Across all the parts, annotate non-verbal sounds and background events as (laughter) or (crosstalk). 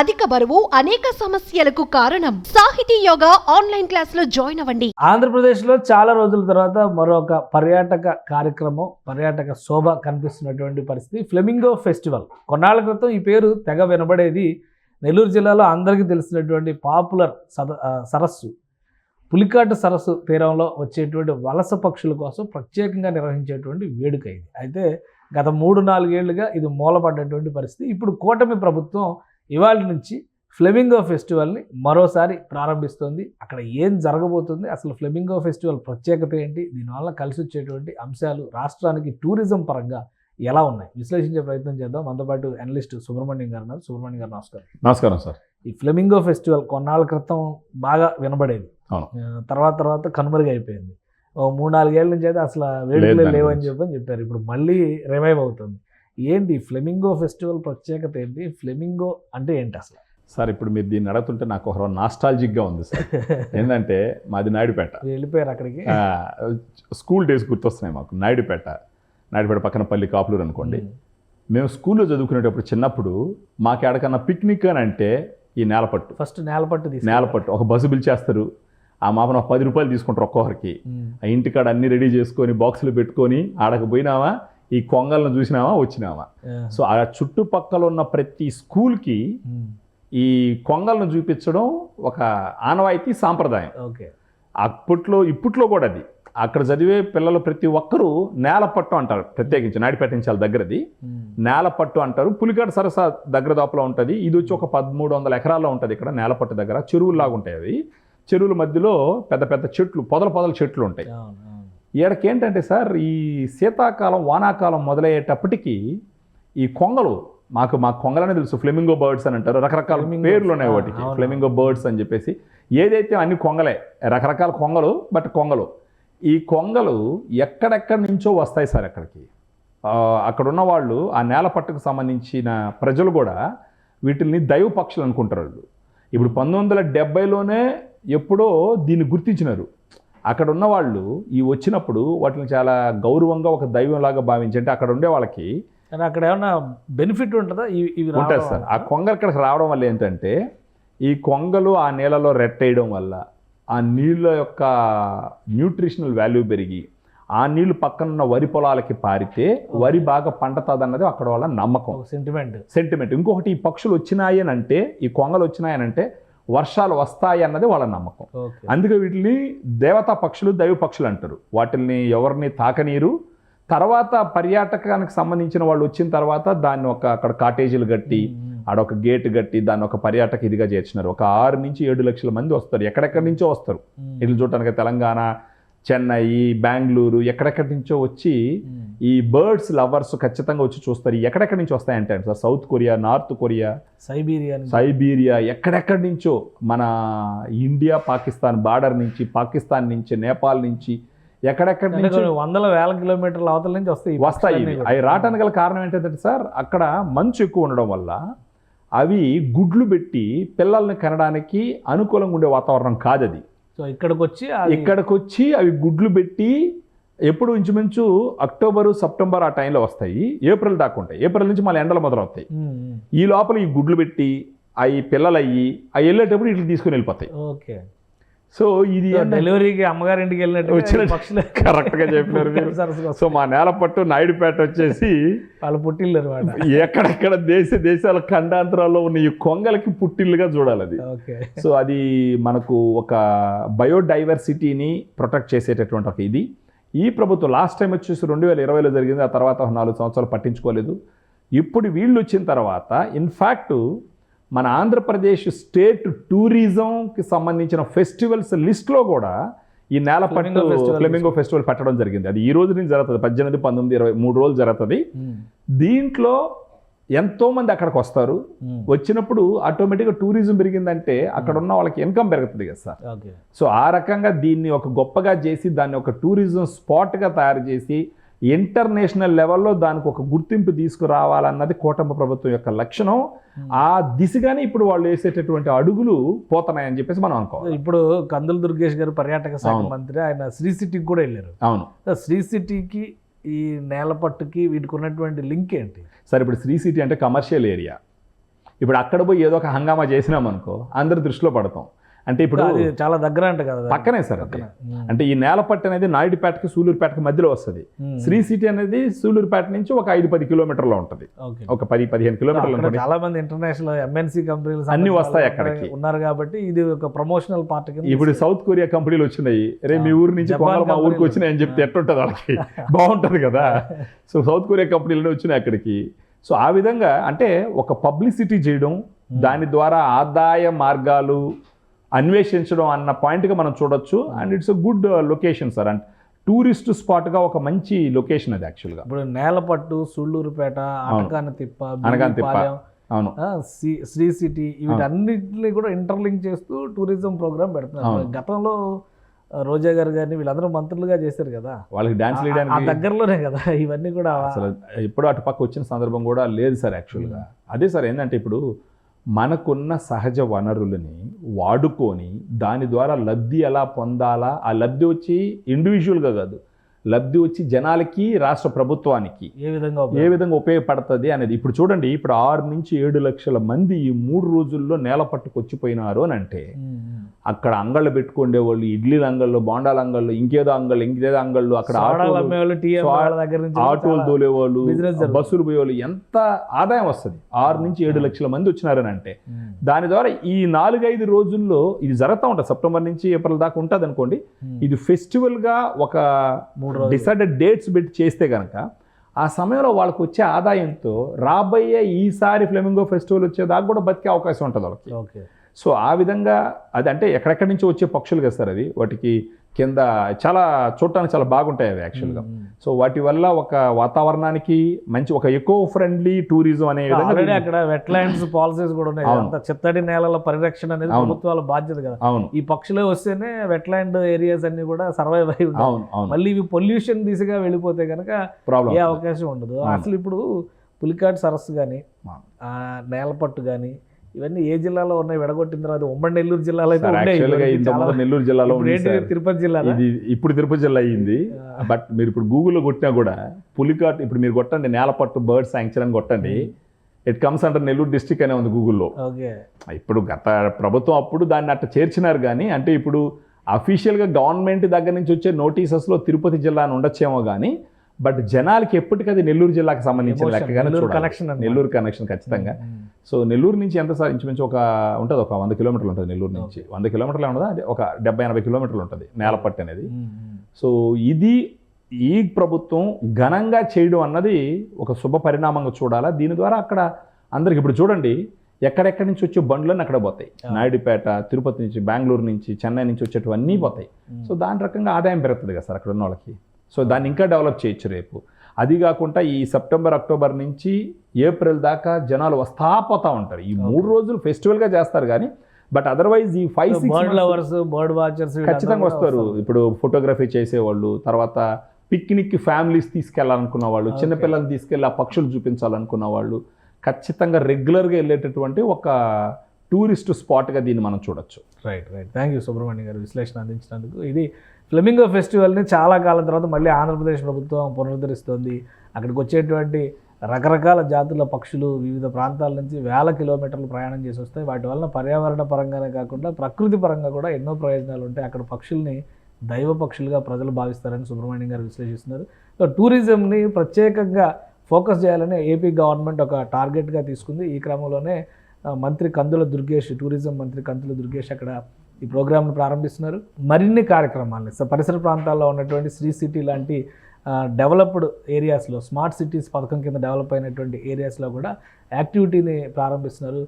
అధిక బరువు అనేక సమస్యలకు కారణం. సాహితీ యోగా ఆన్లైన్ క్లాసులో జాయిన్ అవ్వండి. ఆంధ్రప్రదేశ్లో చాలా రోజుల తర్వాత మరొక పర్యాటక కార్యక్రమం పర్యాటక శోభ కనిపిస్తున్నటువంటి పరిస్థితి. ఫ్లెమింగో ఫెస్టివల్ కొన్నాళ్ళ క్రితం ఈ పేరు తెగ వినబడేది. నెల్లూరు జిల్లాలో అందరికీ తెలిసినటువంటి పాపులర్ సరస్సు పులికాటు సరస్సు తీరంలో వచ్చేటువంటి వలస పక్షుల కోసం ప్రత్యేకంగా నిర్వహించేటువంటి వేడుక ఇది. అయితే గత మూడు నాలుగేళ్ళుగా ఇది మూలపడ్డటువంటి పరిస్థితి. ఇప్పుడు కూటమి ప్రభుత్వం ఇవాళ నుంచి ఫ్లెమింగో ఫెస్టివల్ని మరోసారి ప్రారంభిస్తోంది. అక్కడ ఏం జరగబోతుంది? అసలు ఫ్లెమింగో ఫెస్టివల్ ప్రత్యేకత ఏంటి? దీనివల్ల కలిసి వచ్చేటువంటి అంశాలు రాష్ట్రానికి టూరిజం పరంగా ఎలా ఉన్నాయి? విశ్లేషించే ప్రయత్నం చేద్దాం. మనతో పాటు అనలిస్ట్ సుబ్రహ్మణ్యం గారు ఉన్నారు. సుబ్రహ్మణ్యం గారు నమస్కారం. నమస్కారం సార్. ఈ ఫ్లెమింగో ఫెస్టివల్ కొన్నాళ్ళ క్రితం బాగా వినబడేది. తర్వాత తర్వాత కనుమరుగు అయిపోయింది. ఓ మూడు నాలుగేళ్ళ నుంచి అయితే అసలు వేడుకలే లేవని. చెప్పని చెప్పారు. ఇప్పుడు మళ్ళీ రివైవ్ అవుతుంది. ఏంటి ఫ్లెమింగో ఫెస్టివల్ ప్రత్యేకత ఏంటి ఫ్లెమింగో అంటే ఏంటి అసలు? సార్ ఇప్పుడు మీరు దీన్ని అడుగుతుంటే నాకు ఒక నాస్టాలజిక్గా ఉంది సార్. (laughs) ఏంటంటే మాది నాయుడుపేట. వెళ్ళిపోయారు అక్కడికి? స్కూల్ డేస్ గుర్తొస్తున్నాయి మాకు. నాయుడుపేట. నాయుడుపేట పక్కన పల్లి కాపులూరు అనుకోండి. మేము. స్కూల్లో చదువుకునేటప్పుడు చిన్నప్పుడు మాకు ఎక్కడికన్నా పిక్నిక్ అని అంటే ఈ నేలపట్టు. ఫస్ట్ నేలపట్టు నేలపట్టు. ఒక బస్సు పిలిచేస్తారు ఆ మాపన పది రూపాయలు తీసుకుంటారు ఒక్కొక్కరికి. ఆ ఇంటికాడ అన్ని రెడీ చేసుకొని బాక్సులు పెట్టుకొని ఆడకు పోయినామా ఈ కొంగలను చూసినామా వచ్చినామా సో ఆ చుట్టుపక్కల ఉన్న ప్రతి స్కూల్కి ఈ కొంగలను చూపించడం ఒక ఆనవాయితీ సాంప్రదాయం. ఓకే. అప్పట్లో ఇప్పట్లో కూడా అది. అక్కడ చదివే పిల్లలు ప్రతి ఒక్కరూ నేలపట్టు అంటారు. ప్రత్యేకించి నాడిపేట నుంచి వాళ్ళ దగ్గరది. నేలపట్టు అంటారు. పులికాట సరస దగ్గర దాపులో ఉంటుంది. ఇది వచ్చి ఒక పదమూడు వందల ఎకరాల్లో ఉంటుంది ఇక్కడ నేలపట్టు దగ్గర. చెరువుల్లాగా ఉంటాయి అవి. చెరువుల మధ్యలో పెద్ద పెద్ద చెట్లు పొదల పొదల చెట్లు ఉంటాయి. ఈడకి ఏంటంటే సార్ ఈ శీతాకాలం వానాకాలం మొదలయ్యేటప్పటికి ఈ కొంగలు మాకు మా కొంగలనే తెలుసు ఫ్లెమింగో బర్డ్స్ అని అంటారు రకరకాల. పేర్లు ఉన్నాయి వాటికి. ఫ్లెమింగో బర్డ్స్ అని చెప్పేసి. ఏదైతే అన్ని కొంగలే రకరకాల కొంగలు బట్ కొంగలు. ఈ కొంగలు ఎక్కడెక్కడి నుంచో వస్తాయి సార్ అక్కడికి. ఆ, అక్కడ ఉన్న వాళ్ళు ఆ నేల పట్టుకు సంబంధించిన ప్రజలు కూడా వీటిని దైవ పక్షులు అనుకుంటారు వాళ్ళు. ఇప్పుడు పంతొమ్మిది వందల డెబ్బైలోనే ఎప్పుడో దీన్ని గుర్తించినారు. అక్కడ ఉన్న వాళ్ళు ఈ వచ్చినప్పుడు వాటిని చాలా గౌరవంగా ఒక దైవంలాగా భావించి అంటే అక్కడ ఉండే వాళ్ళకి కానీ అక్కడ ఏమన్నా బెనిఫిట్ ఉంటుందా? ఇవి ఉంటుంది సార్? ఆ కొంగలు ఇక్కడికి రావడం వల్ల ఏంటంటే ఈ కొంగలు ఆ నీళ్ళలో రెట్టేయడం వల్ల ఆ నీళ్ళ యొక్క న్యూట్రిషనల్ వాల్యూ పెరిగి ఆ నీళ్ళు పక్కన ఉన్న వరి పొలాలకి పారితే వరి బాగా పండుతుంది అక్కడ వాళ్ళ నమ్మకం. సెంటిమెంట్ సెంటిమెంట్ ఇంకొకటి ఈ పక్షులు వచ్చినాయి అని అంటే ఈ కొంగలు వచ్చినాయి అని అంటే వర్షాలు వస్తాయి అన్నది వాళ్ళ నమ్మకం. అందుకే వీటిని దేవతా పక్షులు దైవ పక్షులు అంటారు. వాటిని ఎవరిని తాకనీరు తర్వాత పర్యాటకానికి సంబంధించిన వాళ్ళు వచ్చిన తర్వాత దాన్ని ఒక అక్కడ కాటేజీలు కట్టి ఆడ ఒక గేట్ కట్టి దాన్ని ఒక పర్యాటక ఇదిగా చేర్చినారు. ఒక ఆరు నుంచి ఏడు లక్షల మంది వస్తారు. ఎక్కడెక్కడి నుంచో వస్తారు. ఇట్లా చూడటానికి తెలంగాణ చెన్నై బెంగళూరు ఎక్కడెక్కడి నుంచో వచ్చి ఈ బర్డ్స్ లవర్స్ ఖచ్చితంగా వచ్చి చూస్తారు. ఎక్కడెక్కడి నుంచి వస్తాయంటే sir? South Korea North Korea? Siberia. Siberia ఎక్కడెక్కడి నుంచో? మన ఇండియా పాకిస్తాన్ బార్డర్ నుంచి పాకిస్తాన్ నుంచి నేపాల్ నుంచి ఎక్కడెక్కడి నుంచి? వందల వేల కిలోమీటర్ల అవతల నుంచి వస్తాయి వస్తాయి. అవి రావటానికి గల కారణం ఏంటంటే సార్ అక్కడ మంచు ఎక్కువ ఉండడం వల్ల అవి గుడ్లు పెట్టి పిల్లల్ని కనడానికి అనుకూలంగా ఉండే వాతావరణం కాదు అది సో ఇక్కడికి వచ్చి ఇక్కడికి వచ్చి అవి గుడ్లు పెట్టి ఎప్పుడు ఇంచుమించు అక్టోబరు సెప్టెంబర్ ఆ టైంలో వస్తాయి. ఏప్రిల్ దాకా ఉంటాయి. ఏప్రిల్ నుంచి మళ్ళీ ఎండలు మొదలవుతాయి. ఈ లోపల ఈ గుడ్లు పెట్టి అవి పిల్లలు అయ్యి అవి వెళ్ళేటప్పుడు ఇట్లా తీసుకుని వెళ్ళిపోతాయి. ఓకే. సో ఇది డెలివరీకి అమ్మగారి ఇంటికి వెళ్ళినట్టు వచ్చిన పక్షులు (laughs) కరెక్ట్గా చెప్పినారు మీరు. (laughs) సో మా నేలపట్టు నాయుడుపేట వచ్చేసి వాళ్ళు పుట్టిల్లు అనమాట ఎక్కడెక్కడ దేశ దేశాల ఖండాంతరాల్లో ఉన్న ఈ కొంగలకి పుట్టిల్లుగా చూడాలి అది. సో అది మనకు ఒక బయోడైవర్సిటీని ప్రొటెక్ట్ చేసేటటువంటి ఒక ఇది. ఈ ప్రభుత్వం లాస్ట్ టైం వచ్చేసి రెండు వేల ఇరవైలో జరిగింది. ఆ తర్వాత నాలుగు సంవత్సరాలు పట్టించుకోలేదు. ఇప్పుడు వీళ్ళు వచ్చిన తర్వాత ఇన్ఫ్యాక్ట్ మన ఆంధ్రప్రదేశ్ స్టేట్ టూరిజంకి సంబంధించిన ఫెస్టివల్స్ లిస్ట్లో కూడా ఈ Flamingo festival ఫ్లెమింగో ఫెస్టివల్ పెట్టడం జరిగింది. అది ఈ రోజు నుంచి జరుగుతుంది. పద్దెనిమిది పంతొమ్మిది ఇరవై మూడు రోజులు జరుగుతుంది. ఉమ్, దీంట్లో ఎంతో మంది అక్కడికి వస్తారు. ఉమ్. వచ్చినప్పుడు ఆటోమేటిక్గా టూరిజం పెరిగిందంటే అక్కడ ఉన్న వాళ్ళకి ఇన్కమ్ పెరుగుతుంది కదా సార్. సో ఆ రకంగా దీన్ని ఒక గొప్పగా చేసి దాన్ని ఒక టూరిజం స్పాట్గా తయారు చేసి ఇంటర్నేషనల్ లెవెల్లో దానికి ఒక గుర్తింపు తీసుకురావాలన్నది కూటమి ప్రభుత్వం యొక్క లక్షణం. ఆ దిశగానే ఇప్పుడు వాళ్ళు వేసేటటువంటి అడుగులు పోతున్నాయని చెప్పేసి మనం అనుకోవాలి. ఇప్పుడు కందుల దుర్గేష్ గారు పర్యాటక శాఖ. మంత్రి ఆయన శ్రీ సిటీకి కూడా వెళ్ళారు. అవును. శ్రీ సిటీకి ఈ నేలపట్టుకి వీటికి ఉన్నటువంటి లింక్ ఏంటి? సరే ఇప్పుడు శ్రీ సిటీ అంటే కమర్షియల్ ఏరియా. ఇప్పుడు అక్కడ పోయి ఏదో ఒక హంగామా చేసినాం అనుకో అందరి దృష్టిలో పడతాం. అంటే ఇప్పుడు చాలా దగ్గర అంట కదా. పక్కనే సార్. అంటే ఈ నేలపట్టు అనేది నాయుడుపేటకి సూలూరుపేటకి మధ్యలో వస్తుంది. శ్రీ సిటీ అనేది సూలూరుపేట నుంచి ఒక ఐదు పది కిలోమీటర్లో ఉంటుంది. ఒక పది పదిహేను కిలోమీటర్లు చాలా మంది ఇంటర్నేషనల్ ఎంఎన్సీ కంపెనీలు అన్ని వస్తాయి అక్కడికి. ఉన్నారు కాబట్టి ఇది ఒక ప్రమోషనల్ పార్ట్ ఇప్పుడు సౌత్ కొరియా కంపెనీలు వచ్చినాయి. రే మీ ఊరు నుంచి మా ఊరికి. వచ్చినాయి అని చెప్తే ఎట్టుంటుంది వాళ్ళకి? (laughs) బాగుంటుంది కదా. సో సౌత్ కొరియా కంపెనీలు వచ్చినాయి అక్కడికి. సో ఆ విధంగా అంటే ఒక పబ్లిసిటీ చేయడం దాని ద్వారా ఆదాయ మార్గాలు అన్వేషించడం అన్న పాయింట్గా మనం చూడొచ్చు. And it's a good location sir and tourist స్పాట్గా ఒక మంచి లొకేషన్ అది యాక్చువల్గా ఇప్పుడు నేలపట్టు సుళ్ళూరుపేట అనకాన తిప్ప అనకాన తిప్ప. అవును. శ్రీ సిటీ వీటన్నిటిని కూడా ఇంటర్లింక్ చేస్తూ టూరిజం ప్రోగ్రామ్ పెడుతున్నారు. గతంలో రోజా గారు కానీ వీళ్ళందరూ మంత్రులుగా చేశారు కదా. వాళ్ళకి ఆ వేయడానికి దగ్గరలోనే కదా ఇవన్నీ కూడా. అసలు ఎప్పుడు అటు పక్క వచ్చిన సందర్భం కూడా లేదు సార్ యాక్చువల్గా అదే సార్ ఏంటంటే ఇప్పుడు మనకున్న సహజ వనరులని వాడుకొని దాని ద్వారా లబ్ధి ఎలా పొందాలా? ఆ లబ్ధి వచ్చి ఇండివిజువల్గా కాదు. లబ్ధి వచ్చి జనాలకి రాష్ట్ర ప్రభుత్వానికి ఏ విధంగా ఏ విధంగా ఉపయోగపడుతుంది అనేది ఇప్పుడు చూడండి ఇప్పుడు ఆరు నుంచి ఏడు లక్షల మంది ఈ మూడు రోజుల్లో నేల పట్టుకు వచ్చిపోయినారు అని అంటే. అక్కడ అంగళ్ళు పెట్టుకునే వాళ్ళు ఇడ్లీల అంగళ్ళు బోండాల అంగళ్ళు ఇంకేదో అంగళ్ళు ఇంకేదో అంగళ్ళు అక్కడ ఆటోలు తోలేవాళ్ళు. బస్సులు పోయేవాళ్ళు ఎంత ఆదాయం వస్తుంది? ఆరు నుంచి ఏడు లక్షల మంది వచ్చినారని అంటే దాని ద్వారా ఈ నాలుగైదు రోజుల్లో ఇది జరుగుతూ ఉంటుంది. సెప్టెంబర్ నుంచి ఏప్రిల్ దాకా ఉంటుంది అనుకోండి. ఇది ఫెస్టివల్గా ఒక డిసైడెడ్ డేట్స్ పెట్టి చేస్తే కనుక ఆ సమయంలో వాళ్ళకి వచ్చే ఆదాయంతో రాబోయే ఈసారి ఫ్లెమింగో ఫెస్టివల్ వచ్చేదాకా కూడా బతికే అవకాశం ఉంటుంది వాళ్ళకి. ఓకే. సో ఆ విధంగా అది అంటే ఎక్కడెక్కడి నుంచి వచ్చే పక్షులు కదా సార్ అవి వాటికి కింద చాలా చూడటానికి చాలా బాగుంటాయి అవి యాక్చువల్గా. సో వాటి వల్ల ఒక వాతావరణానికి మంచి ఒక ఎకో ఫ్రెండ్లీ టూరిజం అనే విధంగా అక్కడ వెట్ ల్యాండ్స్ పాలసీస్ కూడా ఉన్నాయి. అంత చిత్తడి నేలల పరిరక్షణ అనేది. ప్రభుత్వాల బాధ్యత కదా అవును ఈ పక్షులే వస్తేనే వెట్ ల్యాండ్ ఏరియాస్ అన్ని కూడా సర్వైవ్ అయి ఉంటాయి మళ్ళీ ఇవి పొల్యూషన్ దిశగా వెళ్ళిపోతే కనుక ఏ అవకాశం ఉండదు. అసలు ఇప్పుడు పులికాట్ సరస్సు కానీ. నేలపట్టు కానీ ఇవన్నీ ఏ జిల్లాలో ఉన్నాయి? విడగొట్టిన తర్వాత ఉమ్మడి నెల్లూరు జిల్లాలో అయితే ఉన్నాయి. నెల్లూరు జిల్లాలో తిరుపతి జిల్లాలో ఇది ఇప్పుడు తిరుపతి జిల్లా అయ్యింది బట్ మీరు ఇప్పుడు గూగుల్లో కొట్టినా కూడా పులికాట్ ఇప్పుడు మీరు కొట్టండి నేలపట్టు బర్డ్ శాంక్చర్ అని కొట్టండి. It comes under Nellore district అనే ఉంది గూగుల్లో ఇప్పుడు గత ప్రభుత్వం అప్పుడు దాన్ని అట్ట చేర్చినారు కానీ అంటే ఇప్పుడు అఫీషియల్గా గవర్నమెంట్ దగ్గర నుంచి వచ్చే నోటీసెస్లో తిరుపతి జిల్లా అని ఉండొచ్చేమో కానీ బట్ జనాలకి ఎప్పటికది నెల్లూరు జిల్లాకి సంబంధించిన లెక్కగానే అన్నమాట. నెల్లూరు కనెక్షన్ ఖచ్చితంగా. సో నెల్లూరు నుంచి ఎంత సార్ ఇంచుమించు ఒక ఉంటుంది ఒక వంద కిలోమీటర్లు ఉంటుంది నెల్లూరు నుంచి. వంద కిలోమీటర్లు ఉండదా అదే ఒక డెబ్బై ఎనభై కిలోమీటర్లు ఉంటుంది నేలపట్టు అనేది. సో ఇది ఈ ప్రభుత్వం ఘనంగా చేయడం అన్నది ఒక శుభ పరిణామంగా చూడాలా? దీని ద్వారా అక్కడ అందరికి ఇప్పుడు చూడండి ఎక్కడెక్కడి నుంచి వచ్చే బండ్లన్నీ అక్కడ పోతాయి. నాయుడుపేట తిరుపతి నుంచి బెంగళూరు నుంచి చెన్నై నుంచి వచ్చేటివన్నీ పోతాయి. సో దాని రకంగా ఆదాయం పెరుగుతుంది కదా సార్ అక్కడ ఉన్న వాళ్ళకి? సో దాన్ని ఇంకా డెవలప్ చేయొచ్చు రేపు. అది కాకుండా ఈ సెప్టెంబర్ అక్టోబర్ నుంచి ఏప్రిల్ దాకా జనాలు వస్తా పోతా ఉంటారు. ఈ మూడు రోజులు ఫెస్టివల్గా చేస్తారు కానీ బట్ అదర్వైజ్ ఈ five bird lovers bird watchers ఖచ్చితంగా వస్తారు. ఇప్పుడు ఫోటోగ్రఫీ చేసేవాళ్ళు తర్వాత పిక్నిక్ ఫ్యామిలీస్ తీసుకెళ్ళాలనుకున్న వాళ్ళు చిన్నపిల్లల్ని తీసుకెళ్ళి ఆ పక్షులు చూపించాలనుకున్న వాళ్ళు ఖచ్చితంగా రెగ్యులర్గా వెళ్ళేటటువంటి ఒక టూరిస్ట్ స్పాట్గా దీన్ని మనం చూడొచ్చు. Right right. Thank you Subrahmanyam garu విశ్లేషణ అందించినందుకు. ఇది ఫ్లెమింగో ఫెస్టివల్ని చాలా కాలం తర్వాత మళ్ళీ ఆంధ్రప్రదేశ్ ప్రభుత్వం పునరుద్ధరిస్తోంది. అక్కడికి వచ్చేటువంటి రకరకాల జాతుల పక్షులు వివిధ ప్రాంతాల నుంచి వేల కిలోమీటర్లు ప్రయాణం చేసి వస్తాయి వాటి వలన పర్యావరణ పరంగానే కాకుండా ప్రకృతి పరంగా కూడా ఎన్నో ప్రయోజనాలు ఉంటాయి. అక్కడ పక్షుల్ని దైవ పక్షులుగా ప్రజలు భావిస్తారని సుబ్రహ్మణ్యం గారు విశ్లేషిస్తున్నారు. సో టూరిజంని ప్రత్యేకంగా ఫోకస్ చేయాలని ఏపీ గవర్నమెంట్ ఒక టార్గెట్గా తీసుకుంది. ఈ క్రమంలోనే మంత్రి కందుల దుర్గేష్ టూరిజం మంత్రి కందుల దుర్గేష్ అక్కడ ఈ ప్రోగ్రామ్ను ప్రారంభిస్తున్నారు. మరిన్ని కార్యక్రమాలని సో పరిసర ప్రాంతాల్లో ఉన్నటువంటి శ్రీ సిటీ లాంటి డెవలప్డ్ ఏరియాస్లో స్మార్ట్ సిటీస్ పథకం కింద డెవలప్ అయినటువంటి ఏరియాస్లో కూడా యాక్టివిటీని ప్రారంభిస్తున్నారు.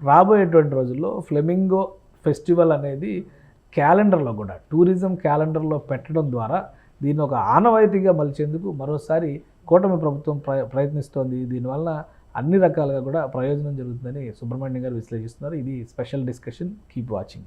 రాబోయేటువంటి రోజుల్లో ఫ్లెమింగో ఫెస్టివల్ అనేది క్యాలెండర్లో కూడా టూరిజం క్యాలెండర్లో పెట్టడం ద్వారా దీన్ని ఒక ఆనవాయితీగా మలిచేందుకు మరోసారి కూటమి ప్రభుత్వం ప్ర ప్రయత్నిస్తోంది. దీనివల్ల అన్ని రకాలుగా కూడా ప్రయోజనం జరుగుతుందని సుబ్రహ్మణ్యం గారు విశ్లేషిస్తున్నారు. ఇది special discussion. Keep watching.